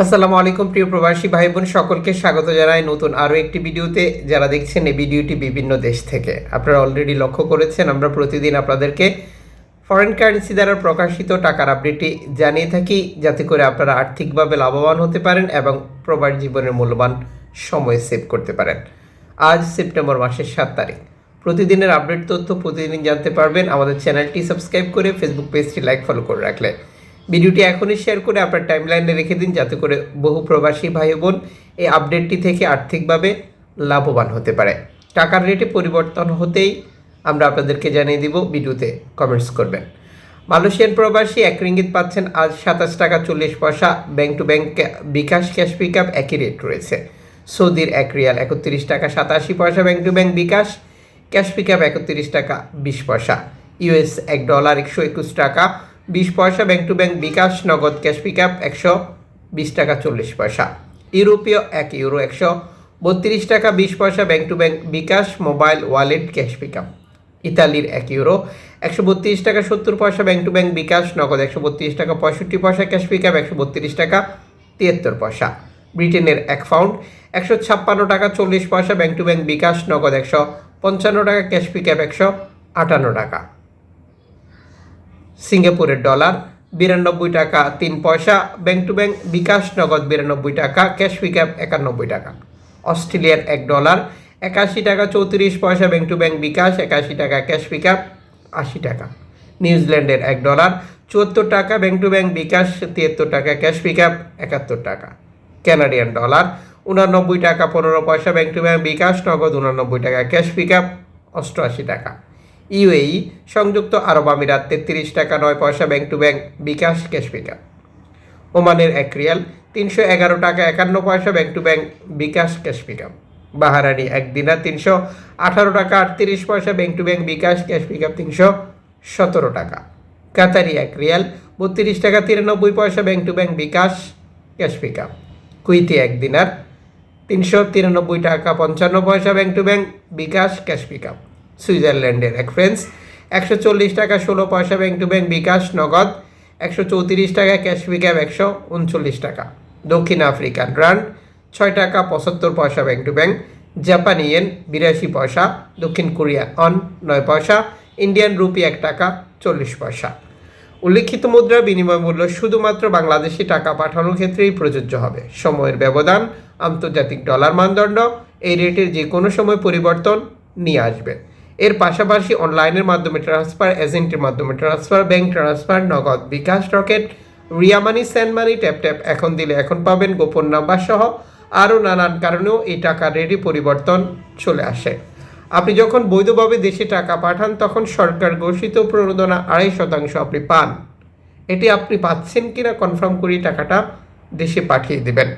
আসসালামু আলাইকুম, প্রিয় প্রবাসী ভাই বোন সকলকে স্বাগত জানাই নতুন আরও একটি ভিডিওতে। যারা দেখছেন এই ভিডিওটি বিভিন্ন দেশ থেকে, আপনারা অলরেডি লক্ষ্য করেছেন, আমরা প্রতিদিন আপনাদেরকে ফরেন কারেন্সি দ্বারা প্রকাশিত টাকার আপডেটটি জানিয়ে থাকি, যাতে করে আপনারা আর্থিকভাবে লাভবান হতে পারেন এবং প্রবাস জীবনের মূল্যবান সময় সেভ করতে পারেন। আজ সেপ্টেম্বর মাসের সাত তারিখ। প্রতিদিনের আপডেট তথ্য প্রতিদিন জানতে পারবেন। আমাদের চ্যানেলটি সাবস্ক্রাইব করে ফেসবুক পেজটি লাইক ফলো করে রাখলে। ভিডিওটি এখনই শেয়ার করে আপনার টাইমলাইনে রেখে দিন, যাতে করে বহু প্রবাসী ভাই বোন এই আপডেটটি থেকে আর্থিকভাবে লাভবান হতে পারে। টাকার রেটে পরিবর্তন হতেই আমরা আপনাদেরকে জানিয়ে দিব ভিডিওতে কমেন্টস করবেন। মালয়েশিয়ান প্রবাসী এক রিঙ্গিত পাচ্ছেন, আজ সাতাশ টাকা চল্লিশ পয়সা bank to bank bKash cash pick up একই রেট রয়েছে। সৌদির এক রিয়াল একত্রিশ টাকা সাতাশি পয়সা bank to bank bKash cash pick up একত্রিশ টাকা বিশ পয়সা। ইউএস এক ডলার একশো একুশ টাকা বিশ পয়সা ব্যাংক টু ব্যাংক বিকাশ, নগদ ক্যাশ পিক আপ একশো বিশ টাকা চল্লিশ পয়সা। ইউরোপীয় এক ইউরো একশো বত্রিশ টাকা বিশ পয়সা bank to bank bKash mobile wallet cash pick up ইতালির এক ইউরো একশো বত্রিশ টাকা সত্তর পয়সা ব্যাংক টু ব্যাংক বিকাশ, নগদ একশো বত্রিশ টাকা পঁয়ষট্টি পয়সা ক্যাশ পিক আপ একশো বত্রিশ টাকা তিয়াত্তর পয়সা। ব্রিটেনের এক পাউন্ড একশো ছাপ্পান্ন টাকা চল্লিশ পয়সা ব্যাংক টু ব্যাংক বিকাশ, নগদ একশো পঞ্চান্ন টাকা ক্যাশ পিক আপ একশো আটান্ন টাকা। সিঙ্গাপুরের ডলার বিরানব্বই টাকা তিন পয়সা, ব্যাংক টু ব্যাংক বিকাশ নগদ বিরানব্বই টাকা, ক্যাশ পিক আপ একানব্বই টাকা। অস্ট্রেলিয়ার এক ডলার একাশি টাকা চৌত্রিশ পয়সা, ব্যাংক টু ব্যাংক বিকাশ একাশি টাকা, ক্যাশ পিক আপ আশি টাকা। নিউজিল্যান্ডের এক ডলার চুয়াত্তর টাকা, ব্যাংক টু ব্যাংক বিকাশ তিয়াত্তর টাকা, ক্যাশ পিক আপ একাত্তর টাকা। ক্যানাডিয়ান ডলার উনানব্বই টাকা পনেরো পয়সা, ব্যাংক টু ব্যাংক বিকাশ নগদ উনানব্বই টাকা, ক্যাশ পিক আপ অষ্টআশি টাকা। ইউএই সংযুক্ত আরব আমিরাত তেত্রিশ টাকা নয় পয়সা bank to bank bKash cash ওমানের এক রিয়াল তিনশো এগারো টাকা একান্ন পয়সা bank to bank bKash cash বাহারানি এক দিনা তিনশো আঠারো টাকা আটত্রিশ পয়সা bank to bank bKash cash pick up তিনশো সতেরো টাকা। কাতারি এক রিয়াল বত্রিশ টাকা তিরানব্বই পয়সা bank to bank bKash cash pick up কুইতি এক দিনার তিনশো তিরানব্বই টাকা পঞ্চান্ন পয়সা bank to bank bKash cash pick up সুইজারল্যান্ডের। এক ফ্রেন্স একশো চল্লিশ টাকা ষোলো পয়সা ব্যাংক টু ব্যাংক বিকাশ, নগদ। একশো চৌত্রিশ টাকা ক্যাশ পিক একশো উনচল্লিশ টাকা। দক্ষিণ আফ্রিকান রান্ড ছয় টাকা পঁচাত্তর পয়সা ব্যাংক টু ব্যাংক জাপানি ইয়েন বিরাশি পয়সা। দক্ষিণ কোরিয়া অন নয় পয়সা। ইন্ডিয়ান রুপি এক টাকা, চল্লিশ পয়সা। উল্লিখিত মুদ্রা বিনিময় মূল্য শুধুমাত্র বাংলাদেশি টাকা পাঠানোর ক্ষেত্রেই প্রযোজ্য হবে। সময়ের ব্যবধান, আন্তর্জাতিক ডলার মানদণ্ড, এই রেটের যে কোনো সময় পরিবর্তন নিয়ে আসবে। এর পাশাপাশি অনলাইনের মাধ্যমে ট্রান্সফার এজেন্টের মাধ্যমে transfer bank transfer Nagad bKash Rocket, Ria money send money tap tap এখন দিলে এখন পাবেন গোপন নাম্বার সহ আরও নানান কারণেও এই টাকার রেডি পরিবর্তন চলে আসে। আপনি যখন বৈধভাবে দেশে টাকা পাঠান, তখন সরকার ঘোষিত প্রণোদনা আড়াই শতাংশ আপনি পান। এটি আপনি পাচ্ছেন কিনা কনফার্ম করি টাকাটা দেশে পাঠিয়ে দেবেন।